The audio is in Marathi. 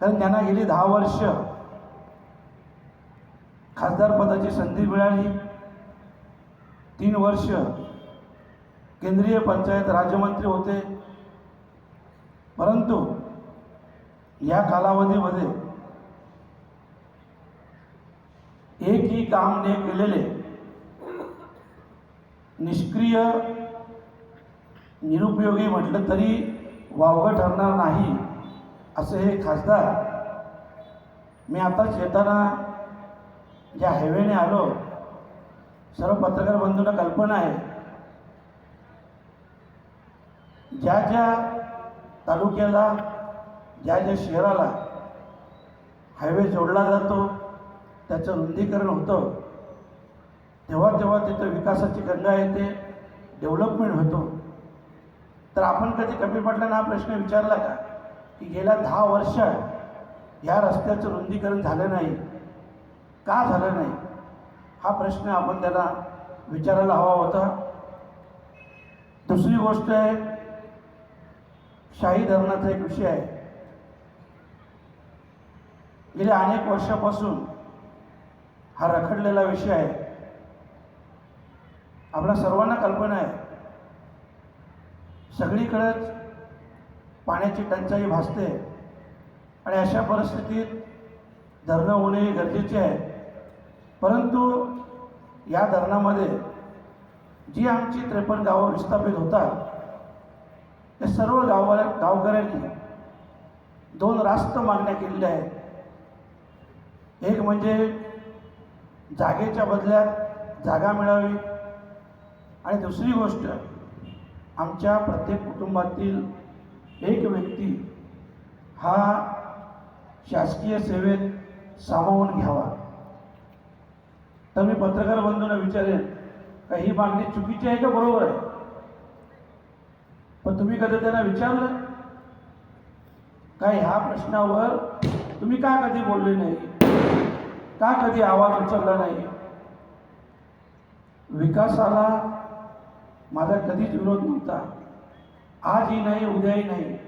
कारण त्यांना गेली दहा वर्ष खासदार पदाची संधी मिळाली. तीन वर्ष केंद्रीय पंचायत राज्यमंत्री होते. परंतु या कालावधीमध्ये एकही काम न केलेले निष्क्रिय निरुपयोगी म्हटलं तरी वावगं ठरणार नाही. असं हे खासदार मी आताच येताना ज्या हायवेने आलो सर्व पत्रकार बंधूंना कल्पना आहे. ज्या ज्या तालुक्याला ज्या ज्या शहराला हायवे जोडला जातो त्याचं रुंदीकरण होतं तेव्हा तेव्हा तिथं विकासाची गंगा येते डेव्हलपमेंट होतो. तर आपण कधी कमी पडल्यानं हा प्रश्न विचारला का? की गेल्या दहा वर्ष या रस्त्याचं रुंदीकरण झालं नाही. का झालं नाही? हा प्रश्न आपण त्यांना विचारायला हवा होता. दुसरी गोष्ट आहे शाही धरणाचा एक विषय आहे. गेल्या अनेक वर्षापासून हा रखडलेला विषय आहे. आपल्या सर्वांना कल्पना आहे. सगळीकडेच पाण्याची टंचाई भासते. आणि अशा परिस्थितीत धरणं होणे हे गरजेचे आहे. परंतु या धरणामध्ये जी आमची त्रेपन्न गावं विस्थापित होतात ते सर्व गावा गावकऱ्यांनी दोन रास्त मागण्या केलेल्या आहेत. एक म्हणजे जागेच्या बदल्यात जागा मिळावी. आणि दुसरी गोष्ट आमच्या प्रत्येक कुटुंबातील एक व्यक्ती हा शासकीय सेवेत सामावून घ्यावा. तर मी पत्रकार बंधूंना विचारेन का ही मागणी चुकीची आहे का? बरोबर आहे. पण तुम्ही कधी त्यांना विचारलं? का ह्या प्रश्नावर तुम्ही का कधी बोलले नाही? का कधी आवाज उचलला नाही? विकासाला माझा कधीच विरोध नव्हता. आजही नाही उद्याही नाही.